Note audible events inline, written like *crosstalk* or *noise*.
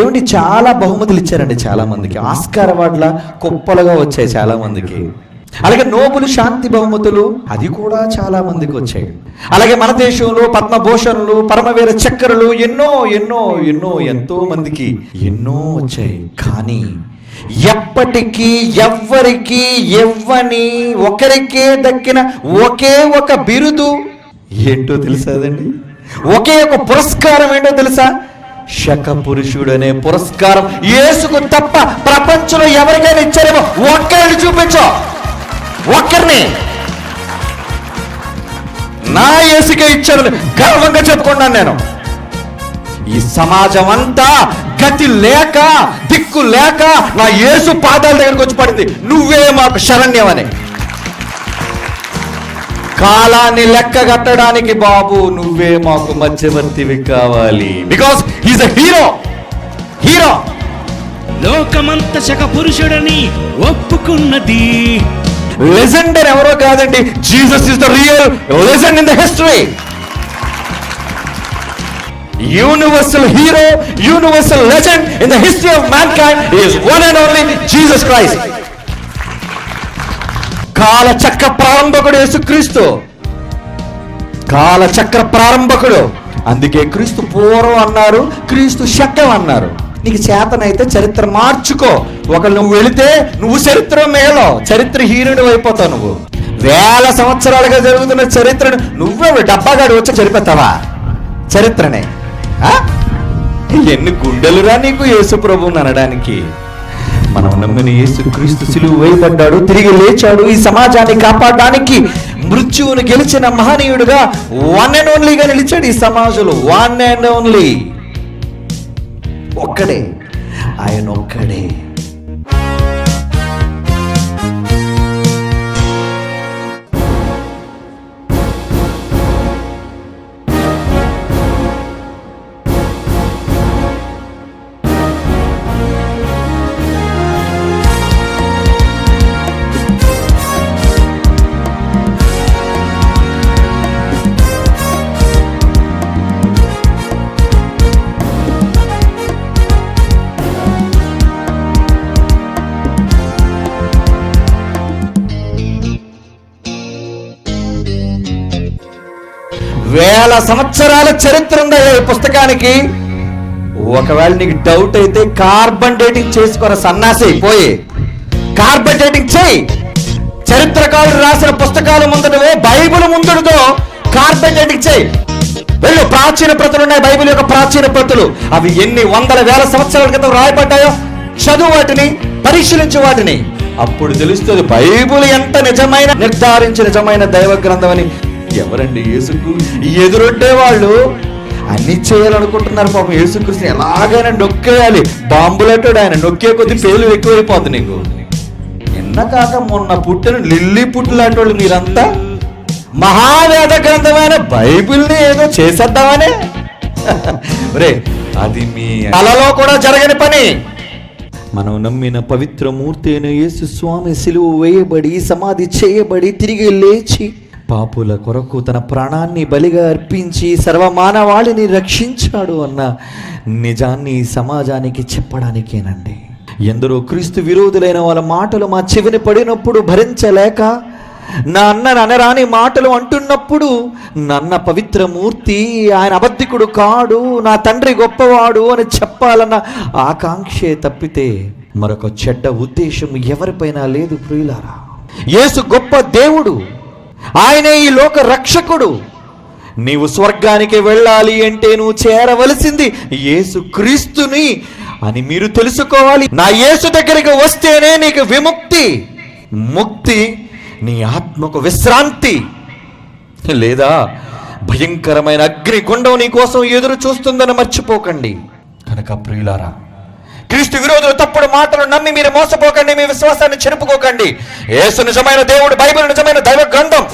ఏమంటే చాలా బహుమతులు ఇచ్చారండి చాలా మందికి ఆస్కార్ అవార్డుల కుప్పలుగా వచ్చాయి చాలా మందికి అలాగే నోబుల్ శాంతి బహుమతులు అది కూడా చాలా మందికి వచ్చాయి. అలాగే మన దేశంలో పద్మభూషణులు పరమవీర చక్రలు ఎన్నో ఎన్నో ఎన్నో ఎంతో మందికి ఎన్నో వచ్చాయి. కానీ ఎప్పటికీ ఎవ్వరికి ఎవ్వని ఒకరికే దక్కిన ఒకే ఒక బిరుదు ఏంటో తెలుసాదండి ఒకే ఒక పురస్కారం ఏంటో తెలుసా? శక పురుషుడనే పురస్కారం. యేసుకు తప్ప ప్రపంచంలో ఎవరికైనా ఇచ్చారేమో? ఒక్కరిని చూపించో. ఒక్కరిని. నా యేసుకే ఇచ్చారు గర్వంగా చెప్పుకున్నాను నేను. ఈ సమాజం అంతా గతి లేక దిక్కు లేక నా యేసు పాదాల దగ్గరకు వచ్చి పడింది. నువ్వే మాకు శరణ్యమని. కాలాన్ని లెక్క కట్టడానికి బాబు నువ్వే మాకు మధ్యవర్తివి కావాలి. Because he's a hero hero లోకమంత శక పురుషుడని ఒప్పుకున్నది. లెజెండర్ ఎవరో కాదండి Jesus is the real legend in the history universal hero universal legend in the history of mankind is one and only Jesus Christ కాల చక్ర ప్రారంభకుడు యేసుక్రీస్తు. కాల చక్ర ప్రారంభకుడు. అందుకే క్రీస్తు పూర్వం అన్నారు క్రీస్తు శకం అన్నారు. నీకు చేతనైతే చరిత్ర మార్చుకో. ఒకళ్ళు నువ్వు వెళితే నువ్వు చరిత్ర మేలో చరిత్రహీనుడు అయిపోతావు నువ్వు. వేల సంవత్సరాలుగా జరుగుతున్న చరిత్రను నువ్వే డబ్బాగాడు వచ్చి చరిపెత్తావా చరిత్రనే. ఆ? ఎన్ని గుండెలురా నీకు యేసు ప్రభువుని అనడానికి? మనం నమ్మిన యేసు క్రీస్తు సిలువు వేయబడ్డాడు తిరిగి లేచాడు. ఈ సమాజాన్ని కాపాడడానికి మృత్యువును గెలిచిన మహనీయుడుగా వన్ అండ్ ఓన్లీగా నిలిచాడు ఈ సమాజంలో. వన్ అండ్ ఓన్లీ ఒక్కడే. ఆయన ఒక్కడే. వేల సంవత్సరాల చరిత్ర ఉందా ఈ పుస్తకానికి? ఒకవేళ నీకు డౌట్ అయితే కార్బన్ డేటింగ్ చేసుకోరా సన్నాసి పోయి. కార్బన్ డేటింగ్ చేయి. చరిత్రకారులు రాసిన పుస్తకాలు ముందటవో బైబిల్ ముందుడుతో కార్బన్ డేటింగ్ చేయి. వెళ్ళు ప్రాచీన ప్రతులు ఉన్నాయి బైబిల్ యొక్క ప్రాచీన ప్రతులు. అవి ఎన్ని వందల వేల సంవత్సరాల క్రితం రాయబడ్డాయో? చదువు వాటిని పరిశీలించు వాటిని. అప్పుడు తెలుస్తుంది బైబిల్ ఎంత నిజమైన నిర్ధారించి నిజమైన దైవ గ్రంథం అని ఎవరండి యేసుకు? ఎదురొట్టే వాళ్ళు అన్ని చేయాలనుకుంటున్నారు పాపం. యేసుకృష్ణ ఎలాగైనా నొక్కేయాలి. బాంబులట్టాడు ఆయన. నొక్కే కొద్ది పేలు ఎక్కువైపోద్ది నీకు. నిన్న కాక మొన్న పుట్టిన లిల్లీ పుట్టు లాంటి వాళ్ళు మీరంతా మహావేద గ్రంథమైన బైబిల్ని ఏదో చేసేద్దామనే. *laughs* రే అది మీ అలలో కూడా జరగని పని. మనం నమ్మిన పవిత్ర మూర్తి అయిన యేసు స్వామి సిలువ వేయబడి సమాధి చేయబడి తిరిగి లేచి పాపుల కొరకు తన ప్రాణాన్ని బలిగా అర్పించి సర్వమానవాళిని రక్షించాడు అన్న నిజాన్ని సమాజానికి చెప్పడానికేనండి. ఎందరో క్రీస్తు విరోధులైన వాళ్ళ మాటలు మా చెవిని పడినప్పుడు భరించలేక నా అన్న అనరాని మాటలు అంటున్నప్పుడు నన్న పవిత్ర మూర్తి ఆయన అబద్ధికుడు కాడు నా తండ్రి గొప్పవాడు అని చెప్పాలన్న ఆకాంక్షే తప్పితే మరొక చెడ్డ ఉద్దేశం ఎవరిపైన లేదు ప్రియులారా. యేసు గొప్ప దేవుడు ఆయనే ఈ లోక రక్షకుడు. నీవు స్వర్గానికి వెళ్ళాలి అంటే నువ్వు చేరవలసింది యేసు క్రీస్తుని అని మీరు తెలుసుకోవాలి. నా యేసు దగ్గరికి వస్తేనే నీకు విముక్తి. ముక్తి నీ ఆత్మకు విశ్రాంతి. లేదా భయంకరమైన అగ్నిగుండం నీ కోసం ఎదురు చూస్తుందని మర్చిపోకండి. కనుక ప్రియులారా క్రీస్తు విరోధులు తప్పుడు మాటలు నమ్మి మీరు మోసపోకండి మీ విశ్వాసాన్ని చెరుపుకోకండి. ఏసు నిజమైన దేవుడు బైబిల్ నిజమైన దైవ గ్రంథం